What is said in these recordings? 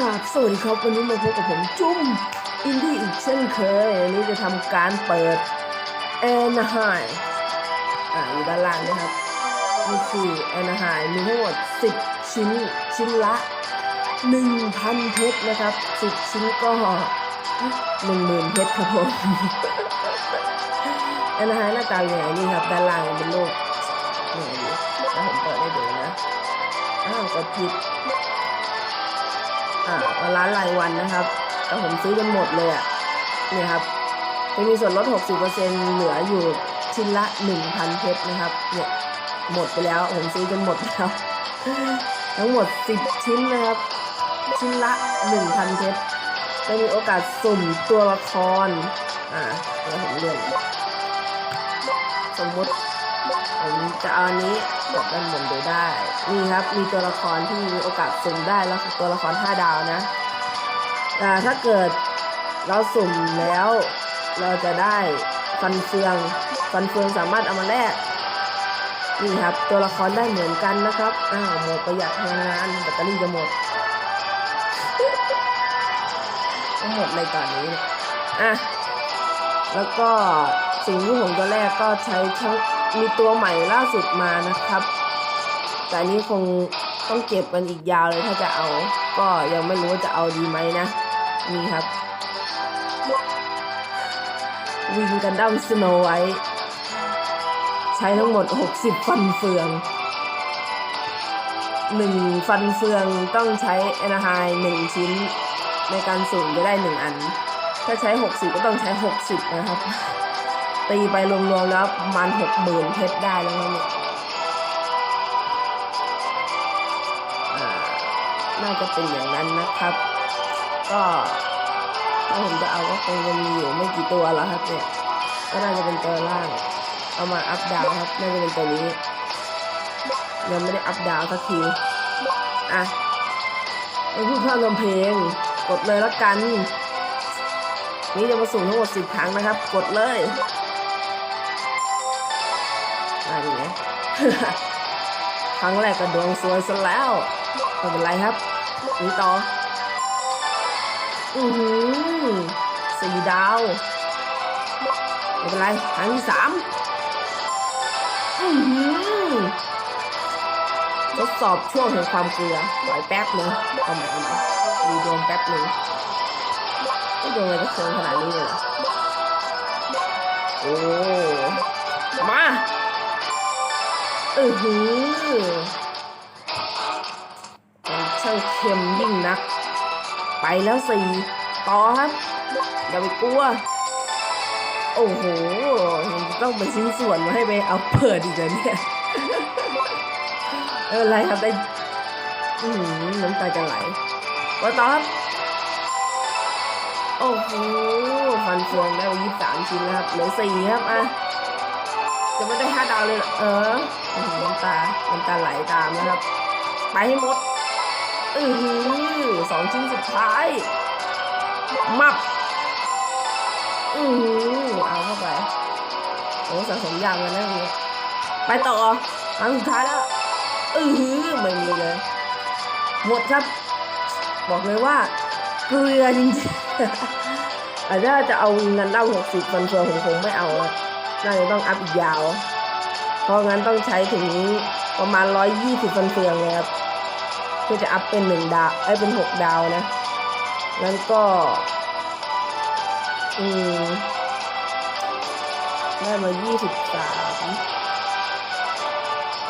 ราบสวัสดีครับวันนี้มาพบกับผมจุ้มอินดี้อีกเช่นเคยวันนี้จะทำการเปิดแอนนาไฮอ่าอยู่ด้านล่างนะครับนี่คือแอนนาไฮมีทั้งหมด 10 ชิ้นชิ้นละ 1,000เพชรนะครับ 10 ชิ้นก็ 10,000เพชรครับผมแอนนาไฮหน้าตาเป็นยังไงนี่ครับด้านล่างเป็นรูปนี่ดิแล้วผมเปิดให้ดูนะอ้าวกดผิด ร้านรายวันนะครับ แต่ผมซื้อจนหมดเลยอะเนี่ยครับจะมีส่วนลด 60%เหลืออยู่ชิ้นละ 1,000 เพชรนะครับเนี่ยหมดไปแล้วผมซื้อจนหมดแล้ว ทั้งหมด 10 ชิ้นนะครับ ชิ้นละ 1,000 เพชรจะมีโอกาสสุ่มตัวละคร อ่าเดี๋ยวผมเลื่อนสมมติ ผมจะเอาอันนี้กดด้านบนดูได้ นี่ครับ มีตัวละครที่มีโอกาสสุ่มได้แล้วตัวละคร 5 ดาวนะอ่ถ้าเกิดเราสุ่มแล้วเราจะได้ฟันเฟือง ฟันเฟืองสามารถเอามาแลกนี่ครับ ตัวละครได้เหมือนกันนะครับอ้าวหมดประหยัดพลังงานแบตเตอรี่จะหมดทั้งหมดเลยตอนนี้อะแล้วก็สิ่งที่ผมตัวแรกก็ใช้ทั้ง มีตัวใหม่ล่าสุดมานะครับ แต่นี้คงต้องเก็บกันอีกยาวเลยถ้าจะเอา ก็ยังไม่รู้ว่าจะเอาดีไหมนะ นี่ครับ วิงกันดั้มสโนไว้ ใช้ทั้งหมด 60 ฟันเฟืองหนึ่งฟันเฟืองต้องใช้แอนาไฮหนึ่งชิ้น ในการสุ่มจะได้หนึ่งอัน ถ้าใช้ 60 ก็ต้องใช้ 60 นะครับ ตีไปรวมๆแล้วประมาณ60,000เพชรได้แล้วเนี่ยน่าจะเป็นอย่างนั้นนะครับ ก็ถ้าผมจะเอาก็คงจะมีอยู่ไม่กี่ตัวแล้วครับเนี่ยก็น่าจะเป็นตัวล่าง เอามาอัพดาวครับน่าจะเป็นตัวนี้ยังไม่ได้อัพดาวสักทีอะไม่พูดพร่ำทำเพลง กดเลยแล้วกัน นี่จะมาสุ่ทั้งหมดสิบครั้งนะครับ กดเลย ครั้งแรกก็ดวงสวยซะแล้วไม่เป็นไรครับนี่ต่อ อือหือสี่ดาวไม่เป็นไรครั้งที่สามอือหือทดสอบช่วงแห่งความเกลือปล่อยแป๊บนึงเอาใหม่เอาใหม่ดูดวงแป๊บนึงไม่ดวงอะไรจะเคืองขนาดนี้เลยเหรอโอ้ มา อือหือช่างเค็มยิ่งนัก ไปแล้วสี่ต่อครับ อย่าไปกลัว โอ้โหยังจะต้องไปชิ้นส่วนมาให้ไปเอาเปิดอีกเลยเนี่ย เอออะไรครับได้อือน้ำตาจะไหลว่าต่อครับโอ้โหฟันเฟืองได้ไปยี่สามชิ้นแล้วครับเหลือสี่ครับอะ จะไม่ได้ห้าดาวเลยเหรอเออน้ำตาน้ำตาไหลตามนะครับ ไปให้หมดอือหือสองชิ้นสุดท้าย มับอือหือเอาเข้าไปโอ้สะสมยางกันนะทีนี้ไปต่อครั้งสุดท้ายแล้วอือหือไม่มีเลย หมดครับ บอกเลยว่าเกลือจริงๆอาจจะจะเอาเงินเล่าหกสิบมันเฟือผมคงไม่เอาอะ น่าจะต้องอัพอีกยาว เพราะงั้นต้องใช้ถึงประมาณร้อยยี่สิบฟันเฟืองเลยครับเพื่อจะอัพเป็นหนึ่งดาวไอ้เป็นหกดาวนะแล้วก็อืมได้มายี่สิบสาม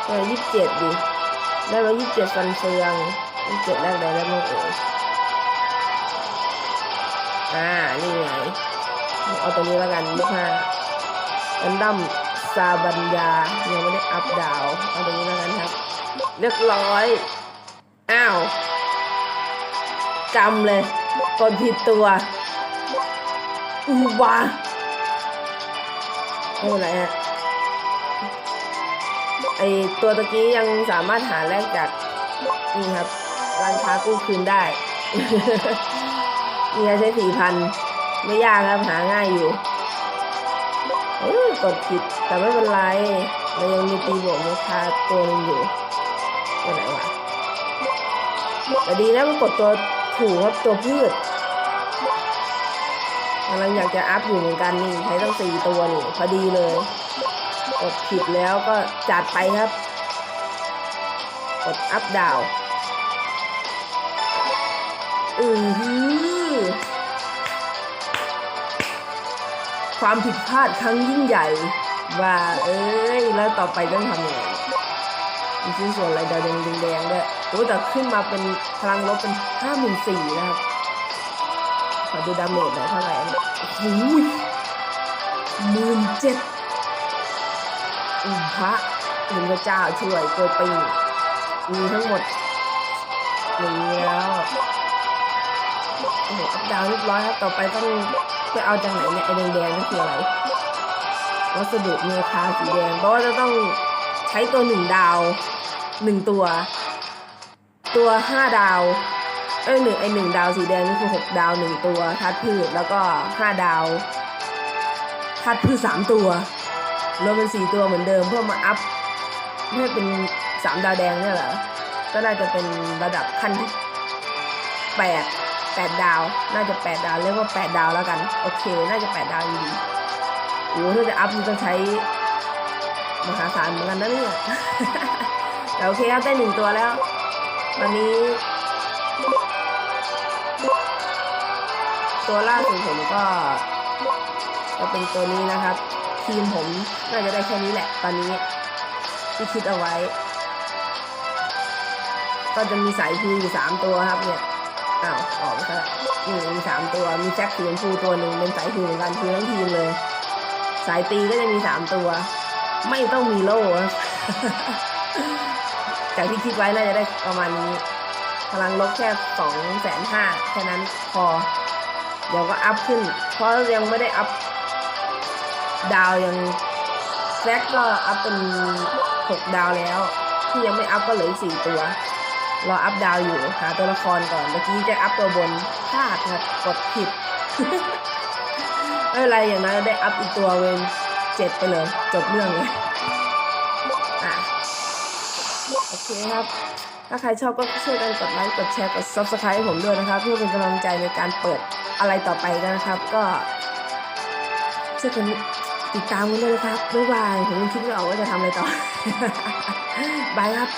ได้ยี่สิบเจ็ดดิ ได้มายี่สิบเจ็ดฟันเฟืองยี่สิบเจ็ดแรกได้แล้วมั้งเอ่ยอ่า นี่ไง เอาตัวนี้แล้วกันยี่ห้า อันดัมซาบัญญา ยังไม่ได้อัพดาวเอาตัวนี้แล้วกันครับ เรียบร้อย อ้าวกำเลยกดผิดตัว อูวาไม่เนไรฮะไอตัวตะกี้ยังสามารถหาแลกจากนี่ครับร้านค้ากู้คืนได้นี่ใช้สี่พัน ไม่ยากครับ หาง่ายอยู่ เออกดผิดแต่ไม่เป็นไรเรายังมีตีบวกมูคาตัวหนึงอยู่ตัวไหนวะแต่ดีนะมันกดตัวถูกครับตัวพืชกำลังอยากจะอัพอยู่เหมือนกันนี่ใช้ต้องสี่ตัวนี่พอดีเลยกดผิดแล้วก็จัดไปครับ กดอัพดาวอือ ความผิดพลาดครั้งยิ่งใหญ่ ว่า เอ้ย แล้วต่อไปต้องทำยังไงมีชิ้นส่วนอะไรแดงๆแดงๆด้วยโอ้แต่ขึ้นมาเป็นพลังลบเป็นห้าหมื่นสี่นะครับ ขอดูดาเมจหน่อยเท่าไหร่เนี่ยโอ้หหมื่นเจ็ดอุ้มพระอุมพระเจ้าช่วยเกิดปีมีทั้งหมดอย่างนี้แล้วโอ้โหอัพดาวเรียบร้อยครับ ต่อไปต้อง ไปเอาจากไหนเนี่ยไอ้แดงๆนี่คืออะไรวัสดุเมคาสีแดงเพราะว่าจะต้องใช้ตัวหนึ่งดาวหนึ่งตัว ตัวห้าดาวเอ้ยหนึ่งไอหนึ่งดาวสีแดงนี่คือหกดาวหนึ่งตัวธาตุพืชแล้วก็ห้าดาวธาตุพืชสามตัวรวมเป็นสี่ตัวเหมือนเดิมเพื่อมาอัพให้เป็นสามดาวแดงเนี่ยเหรอก็น่าจะเป็นระดับขั้นที่แปด แปดดาว น่าจะแปดดาว เรียกว่าแปดดาวแล้วกัน โอเค น่าจะแปดดาวอยู่ดีโอ้โหถ้าจะอัพมันต้องใช้มหาศาลเหมือนกันนะเนี่ยแต่โอเคครับได้หนึ่งตัวแล้ว วันนี้ ตัวล่าสุดผมก็จะเป็นตัวนี้นะครับ ทีมผมน่าจะได้แค่นี้แหละ ตอนนี้ที่คิดเอาไว้ ก็จะมีสายฮิวอยู่สามตัวครับเนี่ย อ้าวออกไปซะนี่มีสามตัวมีแจ็คสีชมพูตัวหนึ่งเป็นสายฮิวเหมือนกันฮิวทั้งทีมเลย สายตีก็จะมีสามตัว ไม่ต้องมีโล่จากที่คิดไว้น่าจะได้ประมาณนี้พลังลบแค่สองแสนห้าแค่นั้นพอ เดี๋ยวก็อัพขึ้น เพราะยังไม่ได้อัพดาวยังแซกก็อัพเป็นหกดาวแล้ว ที่ยังไม่อัพก็เหลือสี่ตัว รออัพดาวอยู่หาตัวละครก่อนเมื่อกี้จะอัพตัวบนพลาดครับกดผิดไม่เป็นไรอย่างนั้นได้อัพอีกตัวเป็นเจ็ดไปเลย จบเรื่องเลยอะโอเคครับ ถ้าใครชอบก็ช่วยกันกดไลค์กดแชร์กด subscribe ให้ผมด้วยนะครับ เพื่อเป็นกำลังใจในการเปิดอะไรต่อไปกันนะครับ ก็ช่วยกันติดตามกันด้วยนะครับบ๊ายบายผมคิดไม่ออกว่าจะทำอะไรต่อบายครับ